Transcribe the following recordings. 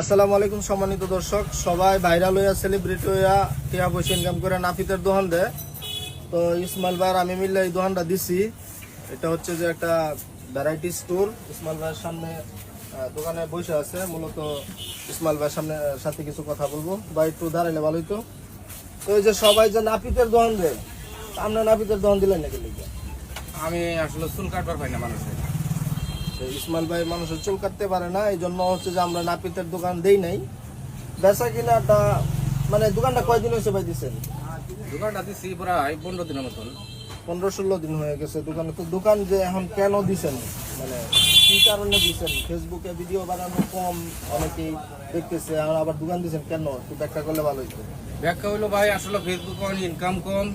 আসসালামু আলাইকুম সম্মানিত দর্শক। সবাই ভাইরাল হইয়া সেলিব্রিটি হইয়া, টিয়া পয়সা ইনকাম করে নাফিতের দোকান দেয় তো ইসমাইল ভাইয়ের আমি মিললে এই দোকানটা দিছি। এটা হচ্ছে যে একটা ভ্যারাইটি স্টোর ইসমাইল ভাইয়ের সামনে দোকানে বসে আছে। মূলত ইসমাইল ভাইয়ের সামনে সাথে কিছু কথা বলব। বা একটু দাঁড়াইলে ভালোই তো তো এই যে সবাই যে নাপিতের দোকান দেয় আমরা নাপিতের দোকান দিলেন নাকি আমি আসলে চুল কাটবার পাই না মানুষের। ইসমাইল ভাই মানুষের চুল কাটতে পারে না এই জন্য হচ্ছে যে আমরা নাপিতের দোকান দেই নাই। বেচা কিনাটা মানে দোকানটা কয়দিন হয়েছে ভাই দিচ্ছেন দোকানটা দিচ্ছি প্রায় পনেরো দিনের মতন। পনেরো ষোলো দিন হয়ে গেছে দোকানে। তো দোকান যে এখন কেন দিছেন? মানে কি কারণে দিছেন? ফেসবুকে ভিডিও বানানো কম অনেকেই দেখতেছে আর আবার দোকান দিছেন কেন? একটু ব্যাখ্যা করলে ভালো হইতো। ব্যাখ্যা হইল ভাই আসলে ফেসবুক ইনকাম কম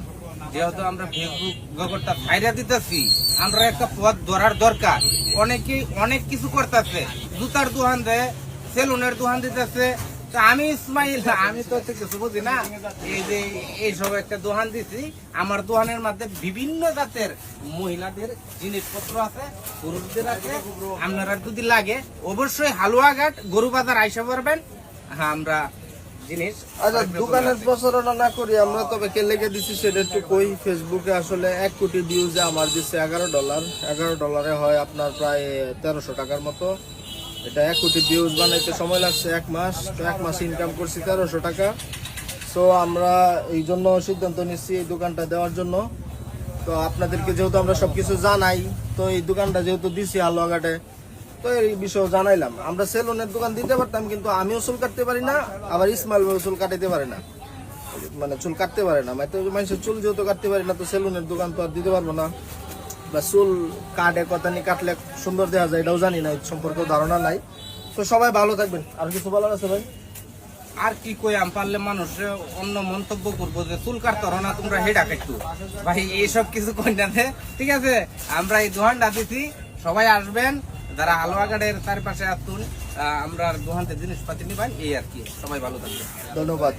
যেহেতু আমরা ফেসবুক জগৎটা ফাইরা দিতেছি, আমরা একটা পথ ধরার দরকার। অনেকেই অনেক কিছু করতেছে। জুতার দোকান দেয় সেলুনের দোকান দিতেছে। আমি ইসমাইল, আমি তো হচ্ছে কিছু বুঝি না? এই যে এইসব একটা দোকান দিছি, আমার দোকানের মধ্যে বিভিন্ন জাতের মহিলাদের জিনিসপত্র আছে, পুরুষদের আছে। আপনারা যদি লাগে, অবশ্যই হালুয়াঘাট গরু বাজার আইসা পারবেন আমরা জিনিস। আচ্ছা দোকানের প্রচারণা না করি আমরা তবে কে লেগে দিচ্ছি সেটা একটু কই। ফেসবুকে আসলে এক কোটি ভিউজে আমার দিচ্ছে এগারো ডলার এগারো ডলারে হয় আপনার প্রায় তেরোশো টাকার মতো। এটা এক কোটি ভিউজ বানাইতে সময় লাগছে এক মাস। তো এক মাস ইনকাম করছি তেরোশো টাকা। সো আমরা এই জন্য সিদ্ধান্ত নিচ্ছি এই দোকানটা দেওয়ার জন্য। তো আপনাদেরকে যেহেতু আমরা সবকিছু জানাই তো এই দোকানটা যেহেতু দিছি হালুয়াঘাটে তো এই বিষয়ে জানাইলাম। আমরা সেলুনের দোকান দিতে পারতাম, কিন্তু আমিও চুল কাটতে পারি না, আবার ইসমাইল ভাইও চুল কাটাইতে পারে না। মানে চুল কাটতে পারে না। মানে মানুষের চুল যেহেতু কাটতে পারি না, তো সেলুনের দোকান তো আর দিতে পারব না। বা চুল কাটে কথা নিয়ে কাটলে সুন্দর দেখা যায়, এটাও জানি না সম্পর্কে ধারণা নাই। তো সবাই ভালো থাকবেন। আর কিছু বলার আছে ভাই? আর কি কই, আম পারলে মানুষ অন্য মন্তব্য করব যে, চুল কাটতে না, তোমরা হেডা একটু। ভাই, এইসব কিছু কই না। ঠিক আছে? আমরা এই দোকানটা দিছি, সবাই আসবেন। যারা আলোয়াগাড়ের চারপাশে আসুন আমরা গোহান্তের জিনিসপাতি নিবেন, এই আর কি। সবাই ভালো থাকবে ধন্যবাদ।